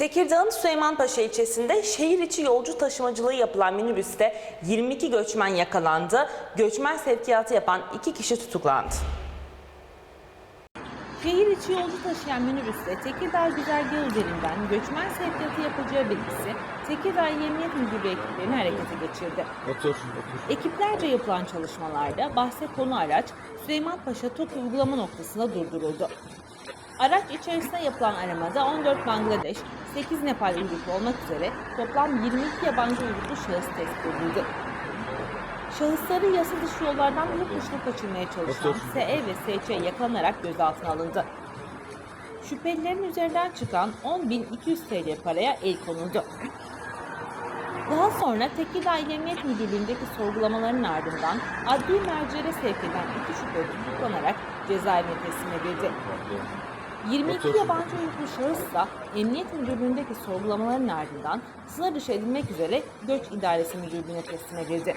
Tekirdağ'ın Süleymanpaşa ilçesinde şehir içi yolcu taşımacılığı yapılan minibüste 22 göçmen yakalandı. Göçmen sevkiyatı yapan iki kişi tutuklandı. Şehir içi yolcu taşıyan minibüste Tekirdağ güzergahı üzerinden göçmen sevkiyatı yapacağı bilgisi Tekirdağ Emniyet Müdürlüğü ekiplerini harekete geçirdi. Otur, otur. Ekiplerce yapılan çalışmalarda bahse konu araç Süleymanpaşa TOKİ uygulama noktasında durduruldu. Araç içerisinde yapılan aramada 14 Bangladeş, 8 Nepal uyruklu olmak üzere toplam 22 yabancı uyruklu şahıs tespit edildi. Şahısları yasa dışı yollardan yurt dışına kaçırmaya çalışan. SE ve SÇ yakalanarak gözaltına alındı. Şüphelilerin üzerinden çıkan 10.200 TL paraya el konuldu. Daha sonra Tekirdağ İl Emniyet Müdürlüğü'ndeki sorgulamaların ardından adli mercilere sevk eden iki şüpheli tutuklanarak cezaevine teslim edildi. 22 Otur. yabancı uyruklu şahıs da Emniyet Müdürlüğü'ndeki sorgulamaların ardından sınır dışı edilmek üzere Göç İdaresi Müdürlüğü'ne teslim edildi.